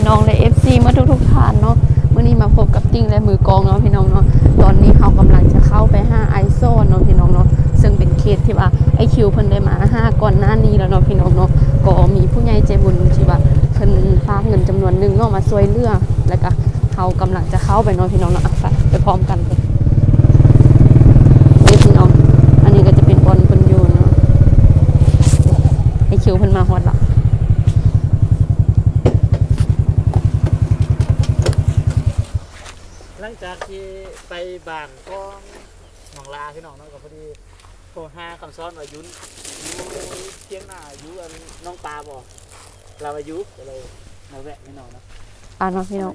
พี่น้องและ FC เมื่อทุกๆท่านเนาะมื้อนี้มาพบกับติ้งและมือกองเนาะพี่น้องเนาะตอนนี้เขากำลังจะเข้าไปหาไอโซนเนาะพี่น้องเนาะซึ่งเป็นเคสที่ว่าไอคิวเพิ่นได้มาหาก่อนหน้านี้แล้วเนาะพี่น้องเนาะก็มีผู้ใหญ่ใจบุญที่ว่าเพิ่นฝากเงินจำนวนหนึงเนาะมาช่วยเหลือแล้วก็เขากำลังจะเข้าไปเนาะพี่น้องเนาะไปไปพร้อมกันเลยพี่น้อง อันนี้ก็จะเป็นบอลเพิ่นอยู่เนาะไอคิวเพิ่นมาฮอดละ หลัง จากที่ไปบ้านก็หนองลาพี่น้องเนาะก็พอดีโทรหาคำซ้อนว่ายุนอยู่เที่ยงหน้าอยู่อันน้องปลาบ่เราอายุก็เลยมาแวะพี่น้องเนาะอ่าเนาะพี่น้อง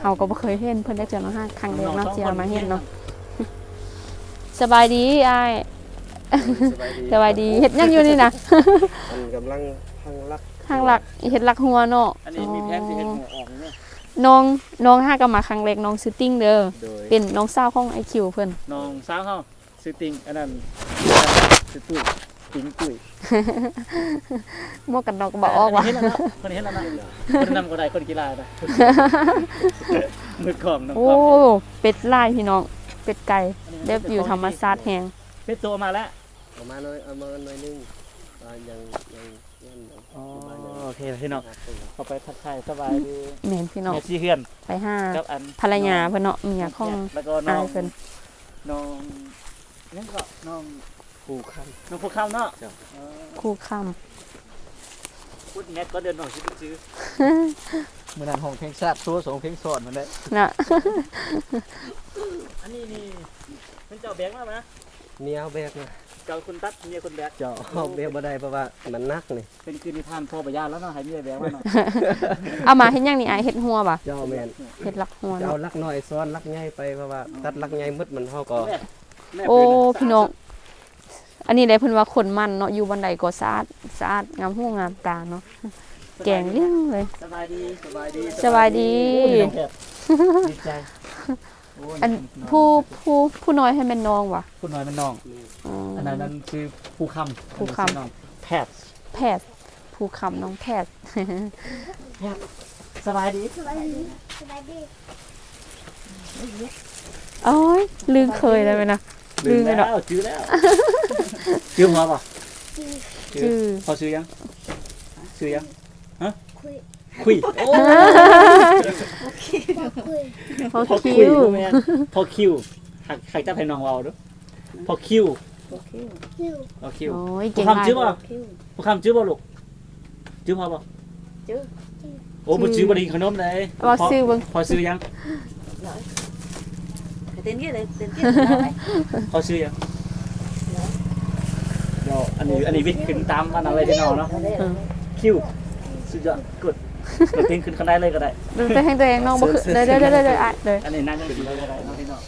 เฮาก็บ่เคยเห็นเพิ่นได้เจอมาห้าครั้งแรกเนาะที่เอามาเห็นเนาะสบายดีอ้ายสบายดีสบายดีเฮ็ดหยังอยู่นี่นะมันกำลังพังรักทางหลักเฮ็ดหลักหัวเนาะอันนี้มีแพนที่เห็นหัวออก นี่เนี่ยน้องน้องห้าก็มาครั้งแรกน้องซื้อติ้งเด้อโดยเป็นน้องสาวของไอคิวเพิ่นน้องสาวเฮาซื้อติงอันนั้นซื้อตุ้ยติงตุ้ยหมวกกันน็อกก็บ่ออกว่ะ นนี้เห็นแล้วนะคนนี้เห็นแล้วนะคนนำก็ได้คนกีฬาได้มือกล่องน้องโอ้กล่องเป็ดลายพี่น้อง เป็ดไก่เด็บอยู่ธรรมชาติแฮงเป็นตัวมาแล้วเอามาหน่อยเอามาหน่อยนึงอ่ายังยังยังยัง อ๋อประมาณยังโอเคพี่น้องครับผมเข้าไปทักทายสบายดีแม่นพี่น้องแม่ซีเฮือนไปหากับอันภรรยาเพิ่นเนาะเมียของแล้วก็น้อาองยเพิ่นน้องนั่นก็น้องคู่คันน้องพวกข้าวเนาะครับเออคู่ค่พูดแงก็เดินหน่อยชิบซื้อเมื่อนั้นห้องเพลงชาติตัวสองเพลงสอนมันได้ำน่ะอันนี้นี่เป็นเจ้าแบงค์มาไหมเมียเอาแบกนะ เจ้าคุณตัดเมียคุณแบกเจ้าเอาแบกบ่ได้เพราะว่ามันนักนี่เป็นคืนนิทานพ่อปะยาแล้วเนาะให้เมียแบงค์มาเนาะเอามาเฮ็ดหยังนี่อายเฮ็ดหัวบ่ะเจ้าแม่นเฮ็ดหลักหัวเจ้าเนาะลักน้อยซ้อนลักใหญ่ไปเพราะว่าตัดลักใหญ่หมดมันเฮาก็แม่แม่โอ้ปืะพี่น้องอันนี้ได้เพิ่นว่าคนมันเนาะอยู่บันไดก็สะอาดสะอาดงามหูงามตาเนาะแกงเลี้ยงเลย สบายดีสบายดีสบายดี โอ้ยน้องแพทย์ดีใจโย อันผู้ผู้ผู้น้อยให้แม่นน้องว่ะผู้น้อยมันน้อง อ๋อออันนั้นนั่นคือผู้คำผู้คำ อันนั้นอน้องแพทย์แพทย์ผู้คำน้องแพทย์สบายดีโอ้ยลืมเคยเลยไหมนะ ลืมไปแล้เนาะวจื้อแล้วจื้อหัวป่ะจื้อพอซื้อยังซื้อยังฮะคุย คุยโอ้พอพอคิคิววแม่นพอคิวหักหักจับให้น้องเว้าเด้อพอคิวคิวพอคิวโอ้ยผู้เก่งคำมากจื้อบ่ผู้คำจื้อบ่ลูกจื้อพอบ่จื้อโอ้บ่จื้อบ่ได้กินขนมเลยว่าซื้อเบิ่งพอซื้อยัง tên kia đấy tên kia là พอซื้อยังเดี๋ยวอันนี้อันนี้วิทย์ขึ้นตามมันอะไรที่น้องเนาะ đấy คิว สุดยอดกด เราติ้งขึ้นข้างได้เลยก็ได้ ดูตัวเองตัวเองน้องบ่คือเด้อเด้อเด้อเด้อเด้ออะเด้ออันนี้นั่งกันเลยก็ได้น้องพี่น้อง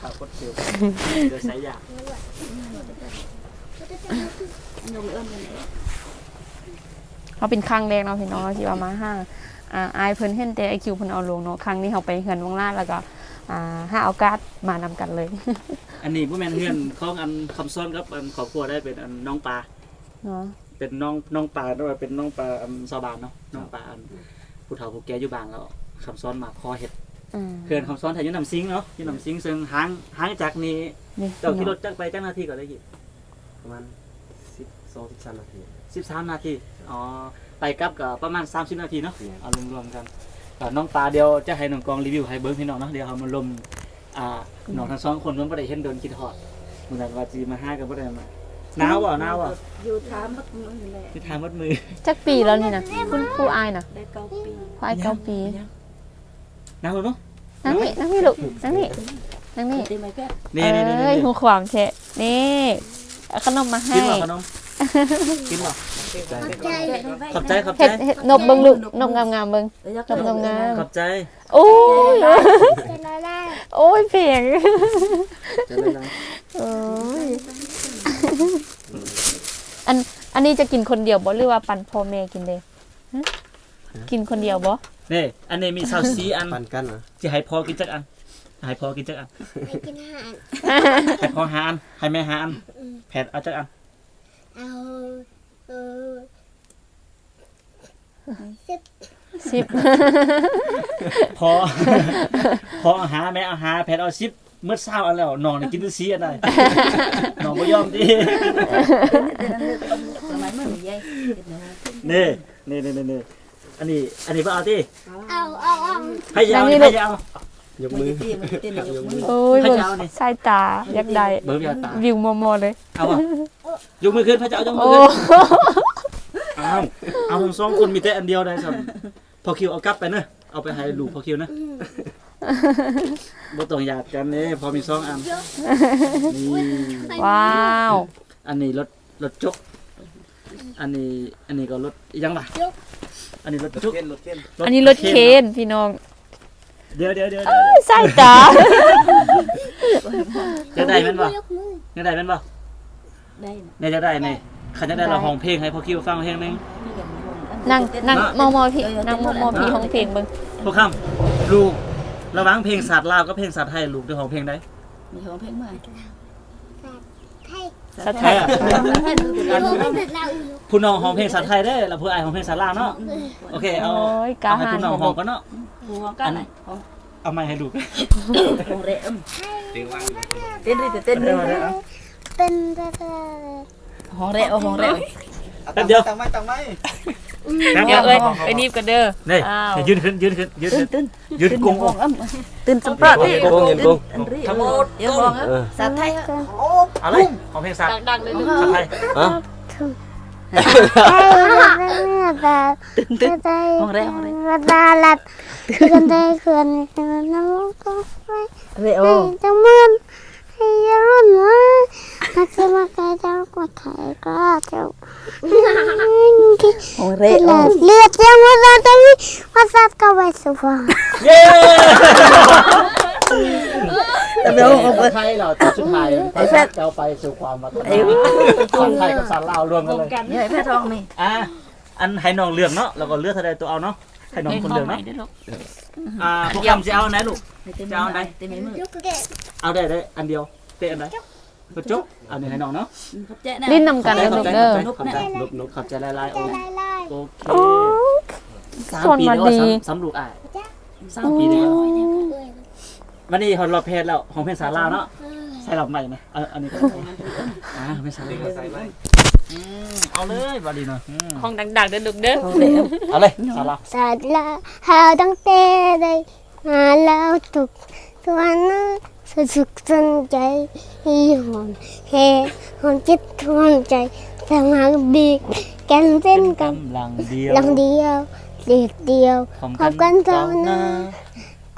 ข่าวกดคิวเดี๋ยวใส่ยาเขาเป็นครั้งแรกเนาะพี่น้องที่ว่ามาห้างอ่าอายเพิ่นเห็นแต่ไอคิวเพิ่นเอาลงเนาะครั้งนี้เขาไปเฮือนวงลาดแล้วก็อ่าห้าเอาการ์ดมานำกันเลยอันนี้ผู้แมนเฮือนของอันคำซ้อนครับอันขอบครัวได้เป็นอันน้องปลาเนาะ เป็นน้องน้องปลาด้วยเป็นน้องปลาอันชาวบ้านเนาะน้องปลาอันผู้เฒ่าผู้แก่อยู่บ้านแล้วคำซ้อนมาคอเห็ดอืมเขื่อนคำซ้อนแถวยุนำซิงเนาะยุนำซิงซึ่งห่างห่างจากนี้นี่เจ้าขี่รถจักไปจักนาทีก็ได้กี่ประมาณ12 13นาทีสิบสามนาทีอ๋อไปกลับก็ประมาณสามสิบนาทีเนาะเอารวมๆกันก็น้องปลาเดียวจะให้น้องกองรีวิวให้เบิ้งพี่น้องเนาะเดี๋ยวเขามาลมอ่าน้องทั้งสองคนมันบ่ได้เห็นโดนกินทอดเหมือนกันว่าจีมาห้ากันบ่ได้มา หนาวบ่หนาวบ่ dù thám mất mũi này ที่ทางมัดมือจักปีแล้วนี่นะคุณครูอายน่ะ đây câu pi ครูอายเก้าปีหนาวเนาะนั่งนี่นั่งนี่ลูกนั่งนี่นั่งนี่ tên mày phép นี่นี่นี่เอ้ยนี่หูความเชะนี่เอาขนมมาให้กินบ่ขนมกินบ่ chơi ขอบใจขอบใจเห็ดเห็ดนบเบิ่งลูกนบงามๆเบิ่ง Để cho Ngâm, ngâm, ngâm. ขอบใจโอ้ยโอ้ยเพียง จะได้นะโอ้ย อันอันนี้จะกินคนเดียวบ่หรือว่าปันพ่อแม่กินเด้ฮะกินคนเดียวบ่นี่อันนี้มีซาวซีอันปั่นกันนะจะให้พอกินจักอันให้พอกินจักอัน Mày kinh hạn ให้พอหาอันให้แม่หาอันแผดเอาจักอัน Ao Ờ Xếp สิบพอพออาหารแม่อาหารแพทย์เอาซิป เมื่อเช้าอันแล้วน้องนี่กินดูซีอันใดน้องบ่ยอมดิสมัยเมื่อไหร่นี่นี่นี่นี่อันนี้ อันนี้บ่เอาติเอาเอาเอาให้ยาวอันนี้นี่ลูให้กยาวยกมือตีมันเต้นยกมือโอ้ยให้เบิ่งเจ้านี่สายตาอยากได้เบิ่งยาวตาวิวมอมอเลย เอาบ่ยกมือขึ้นพระเจ้ายกมืโอ้อขึ้นเอาเอาทั้งสองคนมีแต่อันเดียวได้ซั่นพอคิวเอากลับไปเนอะเอาไปให้ลูกพอคิวนะ บ่ต้องหยาดกันเด้พอมีสองอันนี่ว้าวอันนี้รถรถจก อันนี้อันนี้ก็รถอีหยังล่ะอันนี้รถจกเข็นรถเข็นอันนี้รถเคนพี่น้องเดี๋ยวเดี๋ยวเดี๋ยวสายตาจะได้แม่นบ่ยกมือจะได้แม่นบ่ได้เนี่ยจะได้นี่คันจะได้เราห้องเพลงให้พอคิวฟังเพลงหนึง นั่งนั่งมอมอพี่นั่งมอมอพี่ของเพลงเบิ่งพวกคำลูก ระหว่างเพลงศาสตร์ลาวกับเพลงศาสตร์ไทยลูกได้ห้องเพลงได้ มีของเพลงใหม่สะแท้ท้าให้ดูดูอันดูเสร็จแล้วผู้น้องห้องเพลงศาสตร์ไทยได้อแล้วผู้อายห้องเพลงศาสตร์ลาวเนาะโอเคเอาโอ้ยกาเอาให้หารผู้น้องห้องก็เนาะหัวกันไหนของเอาไม้ให้ลูกของเริ่มเตียงวางอยู่เต้นดิเต้นเดี๋ดิยวเดี๋ยวเอาเป็นของเร่เอาของเร่แป๊บเดียว ตั้งไม้ตั้งไม้ แป๊บเดี๋เดียยววเอ้ยไปนีบกันเด้อนี่อ้าวยืนขึ้นยืนขึ้นยืนตื่ขึ้นนตื่นยืนกงของอ้ตื่นสปราดเย็นกงเย็นกงอันรีทั้งหมดเดี๋ยวมองอะสาไทยเอาเลยห้องเพลงศาสตร์ดังๆเลยลูกศาสตร์ไทยฮะของเร่ของเร่ดาลัดกันได้เขื่อนน้ำก็ไปเร่โอให้จังมันให้รุ่นนะนักสมัครเจ้ากว่าไทยก็เจ้าของเร่โอเลือดยังว่าจะมีภาษาก็ไปสุภาพเย้เดี๋ยวเอาไปไทยเราตัดชุดไทยภาษาจะเอาไปสู่ความวัฒนธรรมศาสตร์ไทยกับศาสตร์ลาวรวมกันเลยเนี่ยแพ้ทองนี่ อะอันให้น้องเลือกเนาะแล้วก็เลือกเท่าใดตัวเอาเนาะ ให้น้องคนเลือกเนาะอ่าพวกคำจะเอาอันไหนลูกเต็มเต็มมือเอาได้ได้อันเดียว เตะอันไหนกระจกอันนี้ให้น้องเนาะขอบใจนะลิ้นนำกันเลยลูกเด้อขอบใจขอบใจขอบใจหลายๆโอไล่ไล่โอเคโอ้สามส่วนปีมาแล้วดีสามสามลูกอะสามปีแล้ววันนี้เขารอบเพศแล้วของเพศสาลาวเนาะใส่หลับใหม่ไหมเอาอันนี้ก็ได้อ่าไม่ใส่ใส่ไม้ อืมเอาเลยบาดีเนาะอืมห้องดังๆเด้อลูกเด้อของเร่เอาเลยสาลาวสัตว์ละหาตั้งแต่ได้มาแล้วทุกตัวนั้นสุขสนใจอีหอนเฮหอนจิตหอนใจสมัครดีกันเส้นกันกำลังเดียวลังเดียวเดียวเดียวของพบกันเท่านั้นกูซาสุขเกียรติกวางน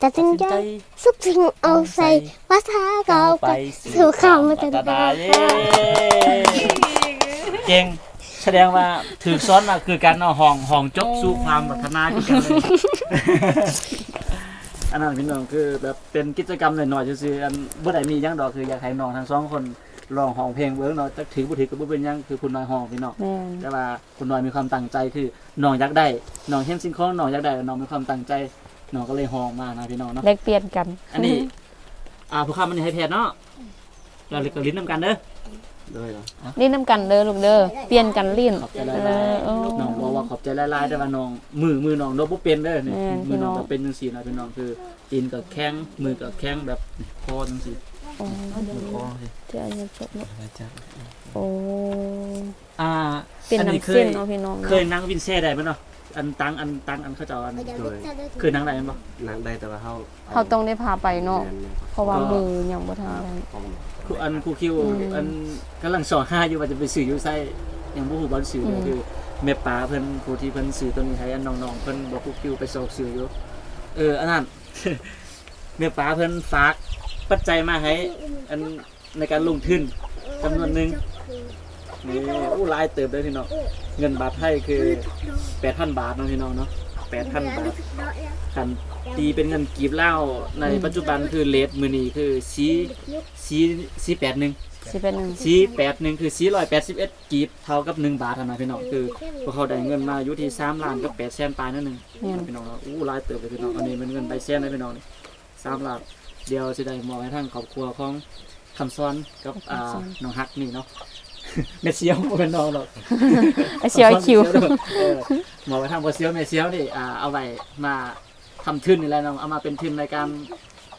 ยากกระพัดและพวกไก่สัตว์เข้ามาลงวันเราขโมยลักตรงมวลสวยเอกกาลัดนิทานและภาพกองแทนเราไว้เราไว้ตัดสินใจใจสุขสิ่งเอาใส่ภาษาเก่าไปสู่ข้าวมาตตาลาดเย้เก่งแสดงว่าถือซ้อนมาคือการเอาห้องห้องจบสู่ความพัฒนาคือกันเลยอันนั้นพี่น้องคือแบบเป็นกิจกรรมหน่อยๆซื่อๆอันบ่ได้มีหยังดอกคืออยากให้น้องทั้งสองคนร้องห้องเพลงเบิ่งเนาะจักถือบ่ถือก็บ่เป็นหยังคือคุณน้อยห้องพี่น้องแม่นแต่ว่าคุณน้อยมีความตั้งใจคือน้องอยากได้น้องเห็นสิ่งของน้องอยากได้น้องมีความตั้งใจ น้องก็เลยห้องมานะพี่น้องเนาะแลกเปลี่ยนกันอันนี้ อ่าผู้ค้ามันให้แพทย์เนาะเราเลยก็ลิ้นนำกันเด้อด้วยเหรอลิ้นนำกันเด้อลูกเด้อเปลี่ยนกันลิ้นขอบใจเอหลายอโอ้ๆน้องบอกว่าขอบใจหลายๆแต่ว่าน้องมือมือน้องโนบ่เป็นเด้อนี่แม่นมือน้องพี่น้องก็เป็นจังซี่นะพี่น้องคือตีนก็แข็งมือก็แข็งแบบคอจังซี่โอ้คอสิเจ้าอย่าจบลูกอะไรจ้ะโอ้อ่าเป็นอันนี้น้ำเคเส้ยนเนาะพี่น้องเคยนั่งวินเซ่ได้มั้ยเนาะ อันตังอันตังอันเขาเจ้าอันเคยนั่งได้มั้ยบ่นั่งได้แต่ว่าเฮาเขาต้องได้พาไปเนาะแม่นเพราะว่ามือยังบ่ทันได้ๆของครูอันครูคิวอืมอันกำลังสอนหาอยู่ว่าจะไปสื่ออยู่ไสยังบ่ฮู้บ่สื่อเลยอืมคือแม่ป้าเพิ่นครูที่เพิ่นสื่อตัวนี้ให้อันน้องๆเพิ่นบอกครูคิวไปสอบสื่ออยู่เอออันนั้นแม่ป้าเพิ่นฝากปัจจัยมาให้อันในการลงทุนจำนวนหนึ่ง นี่อู้หลายเติบเลยพี่น้องเงินบาทไทยคือ8,000บาทเนาะพี่น้องเนาะ8,000บาทคันตีเป็นเงินกีบเหล้าในปัจจุบันคือเลทมื้อนี้คือ4 4 481สิเป็นหนึ่ง481คือ481กีบเท่ากับ1บาทเท่านั้นพี่น้องคือพวกเขาได้เงินมาอยู่ที่3ล้านกับ8แสนปลายนั่นหนึงแม่นพี่น้องเราอู้หลายเติบเลยพี่น้องอันนี้เป็นเงินใบแสนเลยพี่น้องนี่3ล้านเดี๋ยวสิได้มอบให้ทางครอบครัวของคำซ้อนกับอ่าน้องฮักนี่เนาะ เมเซียวบ่เป็นน้องหรอกไอเชียวไอคิว เออหมอไปทำบอเซียวเมเซียวนี่อ่าเอาไว้มาทำทุนนี่แหละน้องเอามาเป็นทุนในการ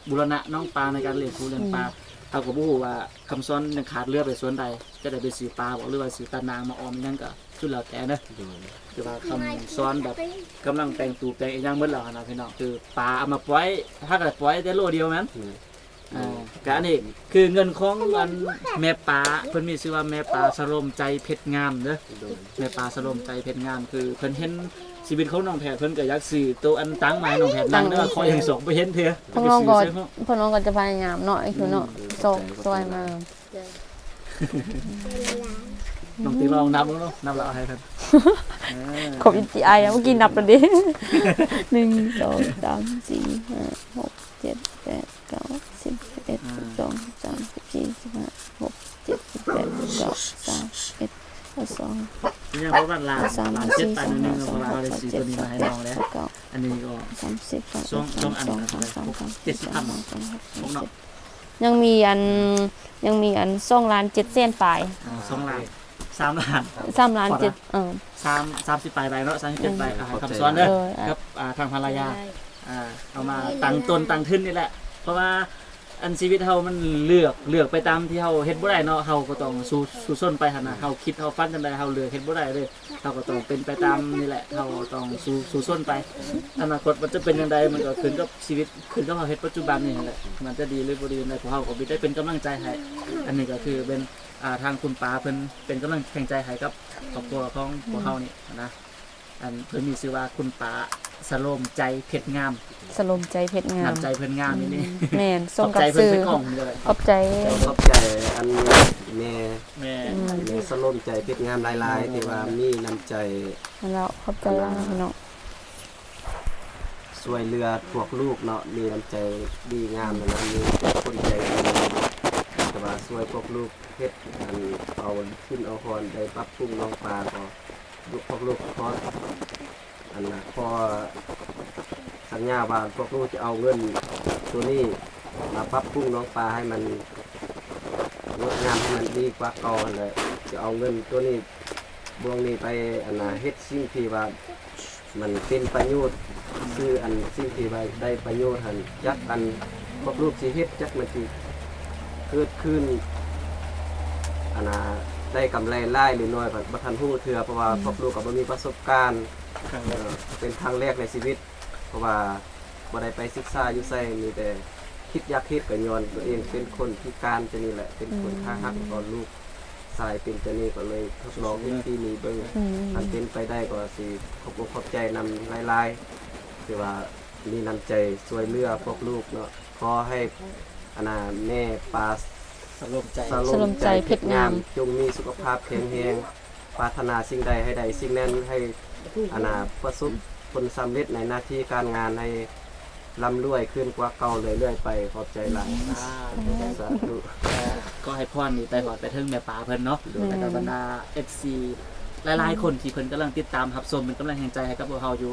บูรณะน้องปลาในการเลี้ยงปูเลี้ยงปลาเอากับผู้ว่าคำซ้อนยังขาดเรือไปสวนใดจะได้ไปสีปลาบอกหรือว่าสีตานางมาออมนั่นก็ชุดแล้วแต่เนอะคือว่าคำซ้อนแบบกำลังแต่งตูแต่งอีกอย่างเมื่อแล้วนะพี่น้องคือปลาเอามาปล่อยถ้าเกิดปล่อยได้โลเดียวมั้นอ่ อ่กันนี้คือเงินของอันแม่ป้าเพิ่นมีชื่อว่าแม่ป้าสลมใจเพชรงามเด้อแม่ป้าสลมใจเพชรงามคือเพิ่นเห็นชีวิตเขางน้องแพทเพิ่นก็อยากสื่อตัวอันตั้งหมายน้องแพทนั่งเด้อคอยยังสองไปเห็นเถอะพวกน้องก็พวกน้องก็จะพยายามเนาะคือเนาะโซกซอยมาน้องตีลองนับแล้วเนาะนับแล้วอาให้เพิ่นขอบอิจีไอเมื่อกี้นับแล้วเจ็ดแปดเก้า บเอ็ดสิบสองสามสิบสี่สิบห้าหกเจ็ดสิบแปดสิบเก้าสามเอ็ดสิบสองเนี่ยเพราะว่าลานสามลานสิบเจ็ดสี่สามนึงห้าเพสามราวเรากได้สามซื้อเจ็ตัดวนี้แปมาดให้เก้าน้องแล้วอันนี้ก็สามสิบสองสามสองอันสองนะครับสามสามสามเจ็ดสิบพันสาสามสามพวกเนาะยังมีอันยังมีอันสองล้านเจ็ดเส้นปลายสองล้านสามล้านสามล้านเจ็ดเออสามสามสิบปลายไปเนาะสามสิบเจ็ดไปอ่าคำซ้อนเด้อะกับทางภรรยาอ่าเอามาตั้งต้นตั้งขึ้นนี่แหละ เพราะว่า อันชีวิตเฮามันเลือกเลือกไปตามที่เฮาเฮ็ดบ่ได้เนาะเฮาก็ต้องสู้สู้ส้นไปหั่นน่ะเฮาคิดเฮาฟันจังไดเฮาเลือกเฮ็ดบ่ได้เลยเฮาก็ต้องเป็นไปตามนี่แหละเฮาต้องสู้สู้ส้นไปอนาคตมันจะเป็นจังไดมันก็ขึ้นกับชีวิตขึ้นกับเฮาเฮ็ดปัจจุบันนี่แหละมันจะดีหรือบ่ดีจังไดพวกเฮาก็มีได้เป็นกำลังใจให้อันนี้ก็คือเป็นอ่าทางคุณป้าเพิ่นเป็นกำลังแข่งใจให้กับครอบครัวของพวกเฮานี่นะอันเพิ่นมีชื่อว่าคุณป้า สโลมใจเพชรงามสลมใจเพชรงามน้ำใจเพิ่นงามนี่นี่แม่นขส่องบกับใจเพิ่นซื้อเป็นของเลยขอบใจ ขอบใจอันแม่แม่อืมแม่สลมใจเพชรงามหลายๆที่ว่ามีน้ำใจแล้วขอบใจแล้วนะพี่น้องช่วยเหลือพวกลูกเนาะมีน้ำใจดีงามนะมีคนใจดีแต่ว่าช่วยพวกลูกเฮ็ดอันเอาขึ้นเอาคอนได้ปรับปรุงน้องปลาก็ลูกพวกลูกขออั นนะพอสัญญาว่าพวกลูกจะเอาเงินตัวนี้มาปรับปรุงน้องปลาให้มันงดงามให้มันดีกว่าก่าหั่นเลยจะเอาเงินตัวนี้บวงนี้ไปอันน่ะเฮ็ดสิ่งที่ว่ามันเป็นประโยชน์คืออันสิ่งที่ว่าได้ประโยชน์หันจักอันพวกลูกสิเฮ็ดจักมันสิเกิดขึ้นอันนะ ได้กำไรหลายหรือน้อยก็บ่ทันฮู้เทื่อเพราะว่าพวกลูกก็บ่มีประสบการณ์เอ่อเป็นครั้งแรกในชีวิต เพราะว่าบ่ได้ไปศึกษาอยู่ไสมีแต่คิดอยากเฮ็ดก็ย้อนตัวเองเป็นคนพิการจะนี่แหละเป็นคนขาหักตอนลูกสายเป็นจะนี่ก็เลยทดลองเฮ็ดที่นี่เบิ่งอืมอันเป็นไปได้ก็สิขอบอกขอบใจนำหลายๆคือว่ามีน้ำใจช่วยเหลือพวกลูกเนาะขอให้อนาแม่ปลา สลบใจสลมใจเพชรงาม จงมีสุขภาพแข็งแรงปรารถนาสิ่งใดให้ใดสิ่งนั้นให้อนาประสบผลสำเร็จในหน้าที่การงานให้ร่ำรวยขึ้นกว่าเก่าเรื่อยๆไปขอบใจหลายสาธุก็ให้พรนี่ไปหอดไปถึงแม่ป๋าเพิ่นเนาะแล้วก็บรรดา FC หลายๆคนที่เพิ่นกำลังติดตามรับชมเป็นกำลังแห่งใจให้กับพวกเฮาอยู่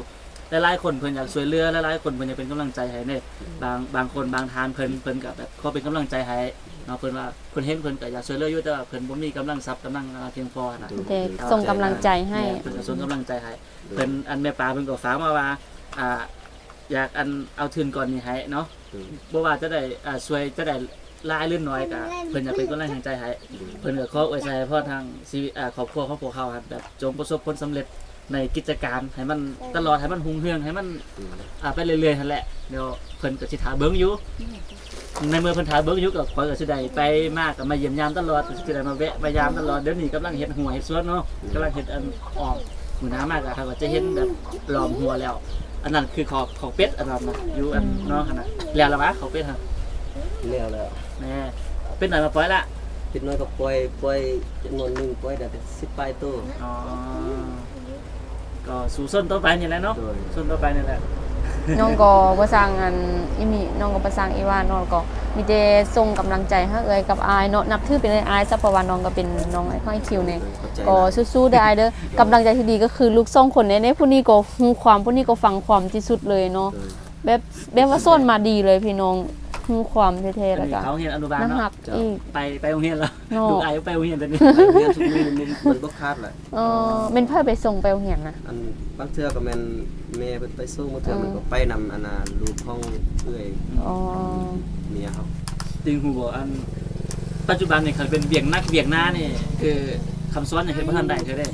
หลายๆคนเพิ่นอยากช่วยเหลือหลายๆคนเพิ่นอยากเป็นกำลังใจให้เนี่ยบางบางคนบางทานเพิ่นเพิ่นก็แบบขอเป็นกำลังใจให้ เนาะเพิ่นว่าเพิ่นเห็นเพิ่นก็อยากช่วยเหลืออยู่แต่ว่าเพิ่นบ่มีกำลังทรัพย์กำลังเพียงพอนะเด็กส่งกำลังใจให้ เพิ่นก็ส่งกำลังใจให้เพิ่นอันแม่ปลาเพิ่นก็ฝากมาว่าอ่า อยากอันเอาทุนก่อนนี่ให้เนาะบ่ว่าจะได้อ่าช่วยจะได้หลายหรือน้อยก็เพิ่นอยากเป็นกำลังใจให้เพิ่นก็ขออวยชัยพ่อทางชีวิตอ่าครอบครัวของพวกเขาครับแบบจงประสบผลสำเร็จในกิจการให้มันตลอดให้มันหุ่งเฮืองให้มันอ่าไปเรื่อยๆนั่นแหละเดี๋ยวเพิ่นก็สิถาเบิ่งอยู่ ในเมื่อเพิ่นถาเบิ่งอยู่ก็ขอยก็สิได้ไปมากก็มาเยี่ยมยามตลอดก็สิได้มาแวะมายามตลอดเดี๋ยวนี้กำลังเฮ็ดหัวเฮ็ดสวนเนาะกำลังเฮ็ดอันออมมือน้ามากอะครับก็จะเห็นแบบหลอมหัวแล้ว อันนั้นคือขอบของเป็ดอันนั้นนะอยู่อันเนอกขนาดแล้วละวะเขาเป็ดฮะแล้วแล้วแม่เป็ดหน่อยมาปล่อยละติดน้อยก็ปล่อยปล่อยจำนวนหนึงปล่อยได้เป็น10ปลายตัวอ๋อก็สู่ส้นต่อไปนี่แหละเนาะโดย ส้นต่อไปนี่แหละ น้องก็บ่สร้างอันอีมีน้องก็บ่สร้างอีว่าน้องก็มีแต่ส่งกำลังใจให้เอ้ยกับอายเนาะนับถือเป็นอายซะเพราะว่าน้องก็เป็นน้องไอ้ข้อยคิวเนี่ยเข้าใจก็สู้ๆได้เด้อกำลังใจที่ดีก็คือลูกสองคนเนี่ยในผู้นี้ก็ฮู้ความผู้นี้ก็ฟังความที่สุดเลยเนาะโดยแบบแบบว่าส้นมาดีเลยพี่น้อง ฮู้ความแท้ๆอัแล้นวนี้ก็ เขาเรียนอนุบาลน่าเนาะฮักอีกไปไปโรงเรียนแล้วเนาะลูกอายไปโรงเรียนตอนนี้ไปเรียนทุกมื้อมันมันบ่คาดแหละเออเป็นเพื่อไปส่งไปโรงเรียนนะ อันบางเทื่อก็แม่นแม่เพิ่นไปส่งบางเทื่อมันก็ไปนำอันน่ะลูกของเอื้อยอ๋อ เมียเขาจริงหูบอกอัน ปัจจุบันเนี่ยเขาเป็นเบี่ยงนักเบี่ยงหน้านี่คือ คำซ้อนอย่างเห็นว่าท่านใดเธอได้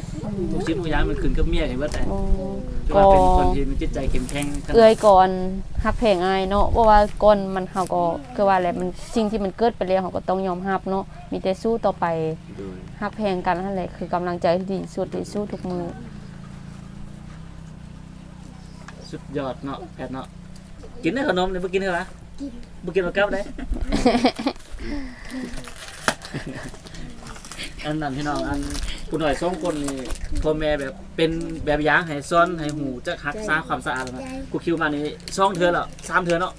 ทุกชิ้นทุกอย่างมันขึ้นกับเมียเห็นว่าแต่อ๋อคือก็ว่าเป็นคนที่มีจิตใจเข้มแข็งขนาดเอื้อยก่อนฮักแพงอายเนาะเพราะว่าก่อนมันเฮาก็คือว่าแหละมันสิ่งที่มันเกิดไปแล้วเฮาก็ต้องยอมรับเนาะมีแต่สู้ต่อไปโดยฮักแพงกันนั่นแหละคือกำลังใจที่ดีที่สุดที่สู้ทุกมือ สุดยอดเนาะแพทย์เนาะกินได้ขนมเนี่ยบ่กินได้ปะบ่กินบ่กลับได้ อันนั้นพี่น้องอันผู้หน่อยสองคนนี่พ่อแม่แบบเป็นแบบอย่างให้ซ้อนให้หูจะรักษาความสะอาดแล้วนะกูคิวมานี่สองเทื่อแล้วสามเทื่อเนาะ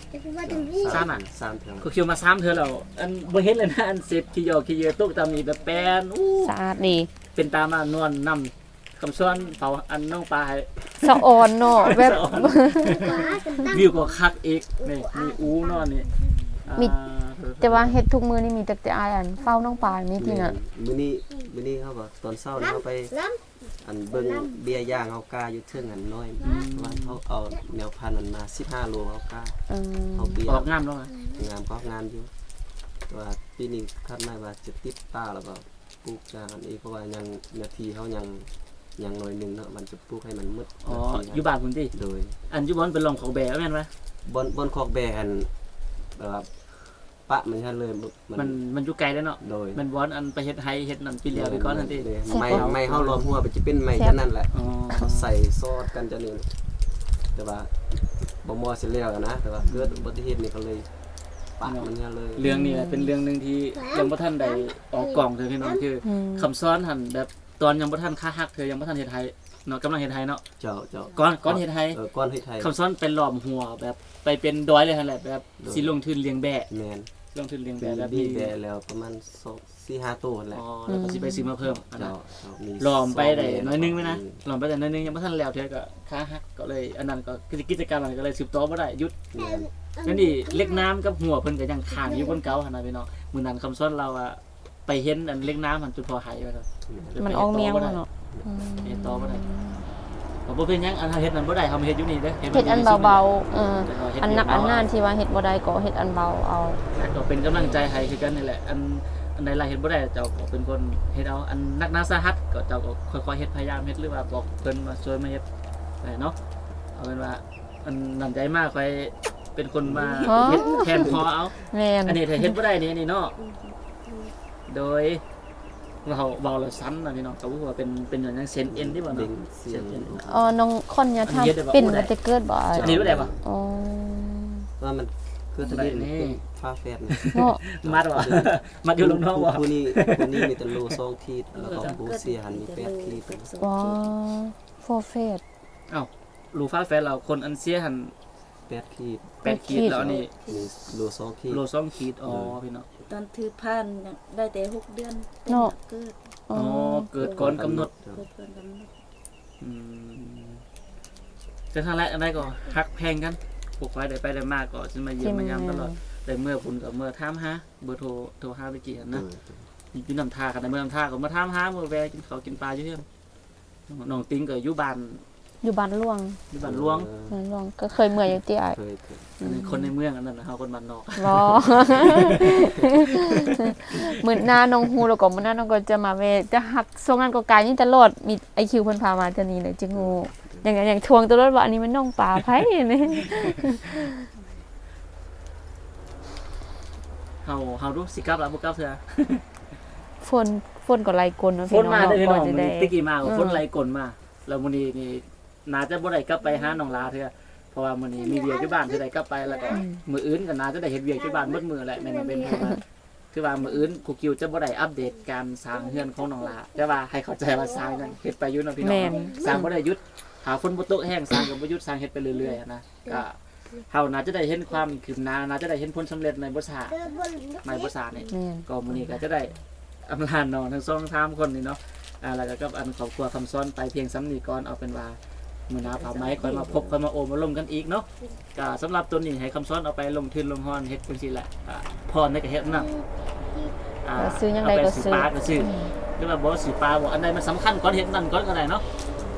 สามอันสามเทื่อกูคิวมาสามเทื่อแล้วอันบ่เห็นเลยนะอันเสร็จขี้ยอขี้เยอตุกตามนี้แบบแปลนอู้สะอาดดีเป็นตามานวลนำคำซ้อนเผาอันน้องปลาให้สะออนเนาะแบบสะออนวิวก็คักอีกนี่มีอู้นอนนี่อ่ามี แต่ว่าเฮ็ดทุกมือนี่มีแต่แต่อายอันเฝ้าน้องปลามีที่น่ะมื้อนี้มื้อนี้เขาบอกตอนเช้านี่เขาไป อันเบิ่งเบียร์ย่างเขากาอยู่เทิงอันน้อยว่าเขาเอาแนวพันธุ์อันมา15โลเขากาเออเขาเบียออกร์งามแล้วอะงามก็งามอยู่แต่ว่าปีนี้คาดไม่ว่าจะติดป้าแล้วก็ปลูกจางอันนี้เพราะว่ายังนาทีเขายังยังหน่อยหนึงเนาะมันจะปลูกให้มันมืดอ๋อนาทีอยู่บ้านคุณติโดย อันอยู่บอนเป็นลองของแบะแม่นปะบนบนคอกแบหันแบบว่า ปะมันชันเลยมันมันอยู่ไกลแล้วเนาะโดยมันบอนอันไปเฮ็ดไห้เฮ็ดนั่นปีแล้วไปก่อนนั่นติโดยไม่ไม่เฮารวมหัวไปจะเป็นไม้แค่นั้นแหละ อ๋อเขาใส่ซอสกันจะนี่แต่ว่าบ่มอเสร็จแล้วนะ แต่ว่าเกิดอุบัติเหตุนี่ก็เลยปะมันชันเลยเรื่องนี้แหละเป็นเรื่องหนึงที่ยังบ่ทันได้ออกกล่องเธอพี่น้องคืออืมคำซ้อนหันแบบตอนยังบ่ทันค่าฮักเธอยังบ่ทันเฮ็ดไห้เนาะกำลังเฮ็ดไห้เนาะเจ้าเจ้าก่อนก่อนเฮ็ดไห้เออก้อนเฮ็ดไทย คำซ้อนเป็นหลอมหัวแบบไปเป็นดอยเลยหั่นแหละแบบโดยสิลงทุนเลี้ยงแบะ แมน ลงทุนเลี้ยงแบแบะแบบมีนี้แบแล้วประมาณ2 4 5ตัวนั่นแหละอ๋อแล้วก็สิไปซื้อมาเพิ่มอันนั้เจ้านเจ้ามีลอมไปได้สงน้อยนึงไหมนะอืลอมไปแต่น้อยนึงยังไม่ทันแล้วเธอก็ค้าหักก็เลยอันนั้นก็กิจกรรมมันก็เลยสืบต่อบ่ได้หยุดแม่นนั่นนี่เล็กน้ำกับหัวเพิ่นก็ยังค้างอยู่บนเก่าหั่นน่ะพี่น้องมื้อนั้นคำสอนเราอะไปเห็นอันเล็กน้ำมันจนพอหายไปแล้วมันออกเมียงแล้วเนาะอืม เฮ็ดต่อบ่ได้ บ่บ่เป็นหยังอันเฮ็ดนั้นบ่ได้เฮามาเฮ็ดอยู่นี่เด้อเฮ็ดอันเบาๆเออๆอันหนักอันนานที่ว่าเฮ็ดบ่ได้ก็เฮ็ดอันเบาเอาก็เป็นกำลังใจให้คือกันนี่แหละอันอันใดล่ะเฮ็ดบ่ได้เจ้าก็เป็นคนเฮ็ดเอาอันนักหนาสาหัสก็เจ้าก็ค่อยๆเฮ็ดพยายามเฮ็ดหรือว่าบอกเพิ่นมาช่วยมาเฮ็ดได้เนาะเอาเป็นว่าอันนํใจมากค่อยเป็นคนมาอ๋อเฮ็ดแทนพอเอาแม่นอันนี้ถ้าเฮ็ดบ่ได้นี่นี่เนาะโดย เราเบาแล้วซ้ำนะพี่น้องก็บ่รู้ว่าเป็นเป็นอย่างนั้นเซนเอ็นที่บ่เบ่เนาะงเสียงเอ็น อ๋อน้องคนเนี่ยอันนี้เฮ็ดได้ทำบ่เป็นอู้ได้มันจะเกิดบ่อ้ายอันนี้รู้ได้ปะอ๋อว่ามันคือทะเลนี่เป็นฟ้าแฟดนี่เนาะมัดบ่มัดอยู่ลงน้องบ่ผู้นี้ผู้นี้มีแต่โลสองขีดแล้วก็ผู้เสียหันมีแปดขีดว้าโฟเฟตเอ้าลูฟ้าแฟนเราคนอันเสียหัน แปดขีดแปดขีดแล้วอันนี่มีโลสองขีดโลสองขีดอ๋อพี่น้องตอนถือผ่านน่ะได้แต่หกเดือนเนาะ เกิดอ๋ออ๋อเกิดก่อนกำหนดเกิดเกินกำหนดอืมแต่ทางแรกอันใดก็ฮักแพงกันพวกไฟได้ไปได้มากก็สิมาเยี่ยมมายามตลอดแต่เมื่อคุณกับเมื่อถามหาเบอร์โทรโทรหาไปกี่อันนะ อยู่น้ำท่ากันในเมืองน้ำท่าก็มาถามหามือแวะกินข้าวกินปลาอยู่เฮือนน้องติ้งก็อยู่บ้าน อยู่บ้านหลวงอยู่บ้านหลวงบ้านหลวง ก็เคยเมื่อยอยู่ที่อ้ายเคยเคยอันนี้คนในเมืองอันนั้นนะเฮาคนบ้านนอกบ่เหมือนหน้าน้องฮูแล้วก็มื้อหน้าน้องก็จะมาเวะจะหักส่งงานก็กายนี่ตลอดมีไอคิวเพิ่นพามาเท่านี้เลยจึงฮูอย่างอย่างอย่างทวงตลอดว่าอันนี้มันน้องปลาไผนี่เฮาเฮาดูสิกลับแล้วบ่กลับเถอะฝนฝนก็ไล่กลเนาะฝพี่นน้องมาเนาะเด้อพี่ก่น้ออนงสิมื้อได้นี้ตะกี้มาก็เออฝนไหลกลมาแล้วมื้อนี้นี่ น่าจะบ่ได้กลับไปหาน้องลาเถอะเพราะว่ามื้อนี้มีเวียกอยู่บ้านสิได้กลับไปแล้วก็มื้ออื่นก็น่าจะได้เฮ็ดเวียกอยู่บ้านเบิดมื้อแหละแม่นบ่เป็นเพราะว่าคือว่ามื้ออื่นครูกิวจะบ่ได้อัปเดตการสร้างเฮือนของน้องลาแต่ว่าให้เข้าใจว่าสร้างนั่นเฮ็ดไปอยู่เนาะพี่น้องแม่น สร้างบ่ได้หยุดหาฝนบ่ตกแห้งสร้างกับบ่หยุดสร้างเฮ็ดไปเรื่อยๆอะนะก็เฮาน่าจะได้เห็นความคืบหน้าน่าจะได้เห็นผลสำเร็จในบ่ช้าในบ่ช้านี่แม่นก็มื้อนี้ก็จะได้อำลาน้องทั้งสองสามคนนี่เนาะอ่าแล้วก็กับอันครอบครัวคำซ้อนไปเพียงซ้ำนี้ก่อนเอาเป็นว่า มื้อหน้าผ่าไม้ค่อยมาพบค่อยมาโอมาล่มกันอีกเนาะก็สำหรับตัวนี้ให้คำซ้อนเอาไปลงทุนลงฮ้อนเฮ็ดจังซี่แหละอ่าพรได้ก็เฮ็ดนำอ่าแล้วซื้อยังไงก็ซื้อ เาไปปลาก็ซื้อหรือว่าบ่ซื้อปลาบ่อันใดมันสำคัญก่อนเฮ็ดนั่นก่อนก็ได้เนาะ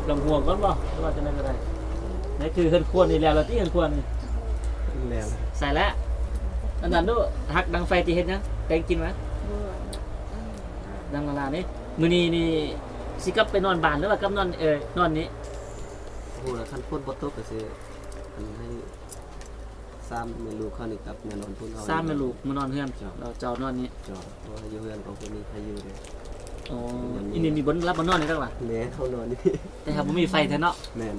ลงหัวก่อนบ่หรือว่าจังไดก็ได้นี่คือเฮือนครัวนี่แล้วแล้วที่เฮือนครัวนี่แล้วใส่แล้วอันนั้นดูหักดังไฟที่เฮ็ดหยังแกงกินไหมดังลานี่มื้อนี้นี่สิกลับไปนอนบ้านหรือว่ากลับนอนเออนอนนี้ โอ้โหแล้วคันฝนบ่ตกก็สิอันให้ซ้ำเมลูกเขานี่กับแม่นอนพุ่นเอาซ้ำแม่ลูกมานอนเฮือนเราเจ้านอนนี้จอดเพราะว่าอยู่เฮือนของคนนี้ใครอยู่เลยอ๋ออีนี่มีบนรับบนนอนนี่ตั้งล่ะแม่เขานอนนี่แต่ครับบ่มีไฟแท้เนาะ แม่น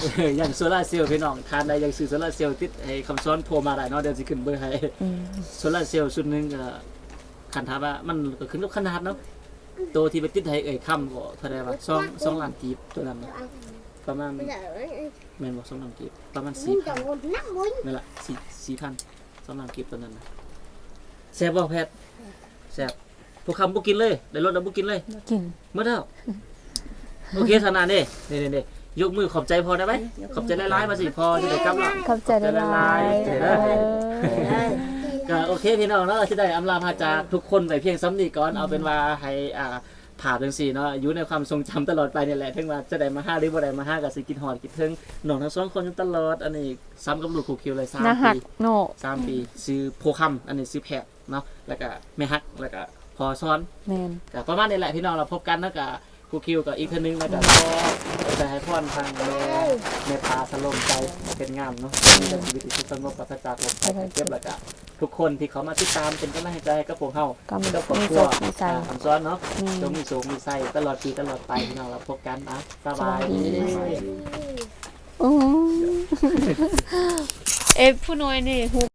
เอออย่างโซลาร์เซลล์พี่น้องทานใดยังซื้อโซลาร์เซลล์ติดให้คำซ้อนโทรมาได้เนาะเดี๋ยวสิขึ้นเบอร์ให้อืมโซลาร์เซลล์ชุดหนึงก็คันถามว่ามันก็ขึ้นกับขนาดเนาะตัวที่ไปติดให้เอ่ยค่ำก็เท่าใดวะสองสองล้านกีบตัวนั้นน่ะป ระมาณแม่นบ่สองล้านกีบประมาณ4,000นั่นล่ะ4 4,000สองล้านกีบตัวนั้นน่ะแซ่บบ่แพทย์แซ่บพวกคำบ่กินเลยได้รถแล้วบ่กินเลยกินเมื่อเท่าโอเคธนาเด้นี่นี่นี่ยกมือขอบใจพอได้ไหมขอบใจหลายๆมาสิพอที่ได้กลับละ ขอบใจหลายขอบใจๆหเอลายอก็โอเคพี่น้องเนาะที่ได้อำลาพาจากทุกคนไปเพียงซ้ำนี้ก่อนเอาเป็นว่าให้อ่า ผ่าเป็นสี่เนาะอยู่ในความทรงจำตลอดไปนี่แหละถึงว่าจะได้มาห้าหรือบ่ได้มาห้ากับสิกินหอดกินถึงน้องทั้งสองคนอยู่ตลอด อันนี้ซ้ำกับลูกครูคิวเลยสามน่าหักปีโนสามปีซื้อโพคำอันนี้ซื้อแพทเนาะแล้วก็แม่ฮักแล้วก็พอซ้อนแม่นก็ประมาณนี้แหละพี่น้องเราพบกันนะกับ ครูคิวกับอีกคนนึงนะกับก็จะให้พรทางแม่แม่พาสลมใจเป็นงามเนาะเป็นชีวิตที่สงบปราศจากลมภัยเจ็บแล้วก็ทุกคนที่เขามาติดตามเป็นกำลังใจให้กับพวกเฮาก็มีกับครอบมีครัจวบมีใจอ่าคำซ้อนเนาะอืมจงมีโสมมีไส้ตลอดปีตลอดไปพี่น้องเราพบกันนะสบายสวัสดีดีอืมเอ๊ะผู้น้อยนี่ฮู